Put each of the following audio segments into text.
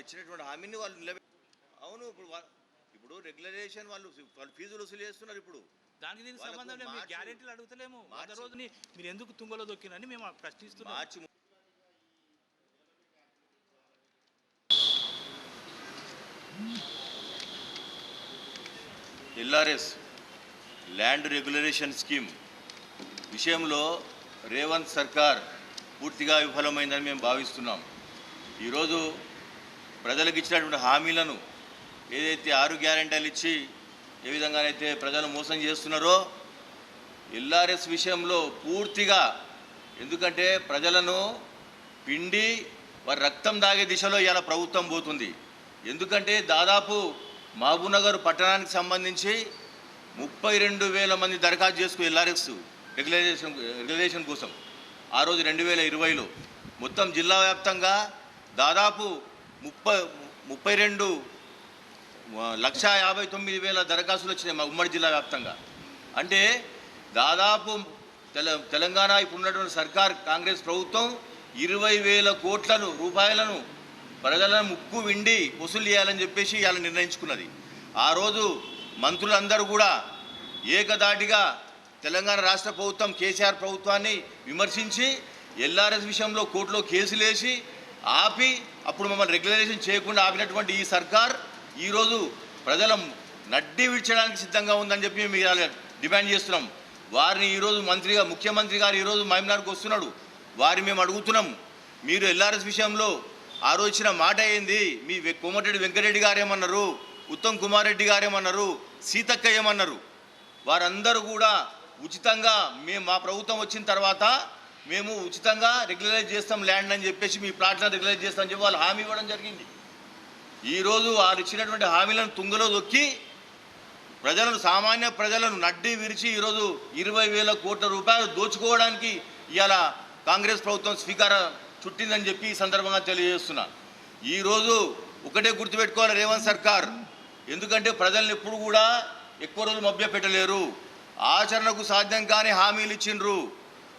ఇచ్చినటువంటి హామీని వాళ్ళు నిలబె అవును ఇప్పుడు ఇప్పుడు రెగ్యులరేషన్ వాళ్ళు వాళ్ళు ఫీజులు వసూలు చేస్తున్నారు ఇప్పుడు. దానికి దీనికి సంబంధం లేదు మీ మార్చి- గ్యారెంటీలు అడుగుతలేము. రోజుని మీరు ఎందుకు తుంగలో దొక్కినని మేము ప్రశ్నిస్తున్నాం. March LRS land regularisation scheme విషయంలో రేవంత్ సర్కార్ పూర్తిగా విఫలమైందని మేము భావిస్తున్నాం. ఈరోజు ప్రజలకు ఇచ్చినటువంటి హామీలను ఏదైతే ఆరు గ్యారెంటీలు ఇచ్చి ఏ విధంగానైతే ప్రజలు మోసం చేస్తున్నారో ఎల్ఆర్ఎస్ విషయంలో పూర్తిగా ఎందుకంటే ప్రజలను పిండి వారి రక్తం దాగే దిశలో ఇలా ప్రభుత్వం పోతుంది. ఎందుకంటే దాదాపు మహబూబ్నగర్ పట్టణానికి సంబంధించి ముప్పై రెండు వేల మంది దరఖాస్తు చేసుకు ఎల్ఆర్ఎస్ రెగ్యులైజేషన్ రెగ్యులేషన్ కోసం. ఆ రోజు రెండు వేల ఇరవైలో మొత్తం జిల్లా వ్యాప్తంగా దాదాపు ముప్పై ముప్పై రెండు లక్ష యాభై తొమ్మిది వేల దరఖాస్తులు వచ్చినాయి మా ఉమ్మడి జిల్లా వ్యాప్తంగా. అంటే దాదాపు తెల తెలంగాణ ఇప్పుడు ఉన్నటువంటి సర్కార్ కాంగ్రెస్ ప్రభుత్వం ఇరవై వేల కోట్లను రూపాయలను ప్రజలను ముక్కు విండి వసూలు చేయాలని చెప్పేసి ఇలా నిర్ణయించుకున్నది. ఆ రోజు మంత్రులందరూ కూడా ఏకదాటిగా తెలంగాణ రాష్ట్ర ప్రభుత్వం కేసీఆర్ ప్రభుత్వాన్ని విమర్శించి ఎల్ఆర్ఎస్ విషయంలో కోర్టులో కేసులేసి ఆపి అప్పుడు మమ్మల్ని రెగ్యులరైజేషన్ చేయకుండా ఆపినటువంటి ఈ సర్కార్ ఈరోజు ప్రజల నడ్డి విడ్చడానికి సిద్ధంగా ఉందని చెప్పి మేము డిమాండ్ చేస్తున్నాం. వారిని ఈరోజు మంత్రిగా ముఖ్యమంత్రి గారు ఈరోజు మహిమనార్కు వస్తున్నాడు. వారి మేము అడుగుతున్నాం. మీరు ఎల్ఆర్ఎస్ విషయంలో ఆ రోజు ఇచ్చిన మాట ఏంది? మీ కోమటిరెడ్డి వెంకటరెడ్డి గారు ఏమన్నారు? ఉత్తమ్ కుమార్ రెడ్డి గారు ఏమన్నారు? సీతక్క ఏమన్నారు? వారందరూ కూడా ఉచితంగా మేము మా ప్రభుత్వం వచ్చిన తర్వాత మేము ఉచితంగా రెగ్యులరైజ్ చేస్తాం ల్యాండ్ అని చెప్పేసి మీ ప్లాట్లను రెగ్యులరైజ్ చేస్తామని చెప్పి వాళ్ళు హామీ ఇవ్వడం జరిగింది. ఈరోజు వారు ఇచ్చినటువంటి హామీలను తుంగలో దొక్కి ప్రజలను సామాన్య ప్రజలను నడ్డి విరిచి ఈరోజు ఇరవై వేల కోట్ల రూపాయలు దోచుకోవడానికి ఇవాళ కాంగ్రెస్ ప్రభుత్వం స్వీకారం చుట్టిందని చెప్పి ఈ సందర్భంగా తెలియజేస్తున్నా. ఈరోజు ఒకటే గుర్తుపెట్టుకోవాలి రేవంత్ సర్కార్. ఎందుకంటే ప్రజల్ని ఎప్పుడు కూడా ఎక్కువ రోజులు మభ్య పెట్టలేరు ఆచరణకు సాధ్యం కాని హామీలు ఇచ్చిండ్రు.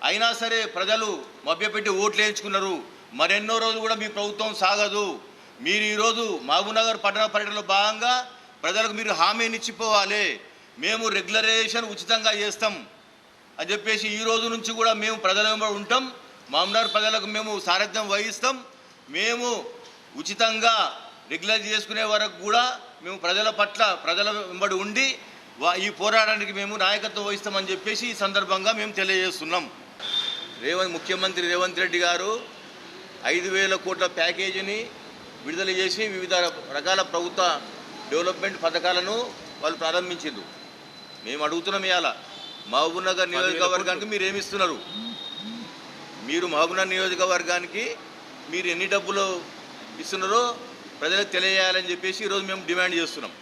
అయినా సరే ప్రజలు మభ్యపెట్టి ఓట్లు వేయించుకున్నారు. మరెన్నో రోజులు కూడా మీ ప్రభుత్వం సాగదు. మీరు ఈరోజు మహబూబ్నగర్ పట్టణ పర్యటనలో భాగంగా ప్రజలకు మీరు హామీని ఇచ్చిపోవాలి. మేము రెగ్యులరేషన్ ఉచితంగా చేస్తాం. అని చెప్పేసి ఈ రోజు నుంచి కూడా మేము ప్రజల వెంబడి ఉంటాం. మహబూబ్నగర్ ప్రజలకు మేము సారథ్యం వహిస్తాం. మేము ఉచితంగా రెగ్యులర్ చేసుకునే వరకు కూడా మేము ప్రజల పట్ల ప్రజల వెంబడి ఉండి ఈ పోరాటానికి మేము నాయకత్వం వహిస్తామని చెప్పేసి ఈ సందర్భంగా మేము తెలియజేస్తున్నాం. రేవంత్ ముఖ్యమంత్రి రేవంత్ రెడ్డి గారు ఐదు వేల కోట్ల ప్యాకేజీని విడుదల చేసి వివిధ రకాల ప్రభుత్వ డెవలప్మెంట్ పథకాలను వాళ్ళు ప్రారంభించారు మేము అడుగుతున్నాం ఇవాళ మహబూబ్నగర్ నియోజకవర్గానికి మీరు ఏమి ఇస్తున్నారు మీరు మహబూబ్నగర్ నియోజకవర్గానికి మీరు ఎన్ని డబ్బులు ఇస్తున్నారో ప్రజలకు తెలియజేయాలని చెప్పేసి ఈరోజు మేము డిమాండ్ చేస్తున్నాం.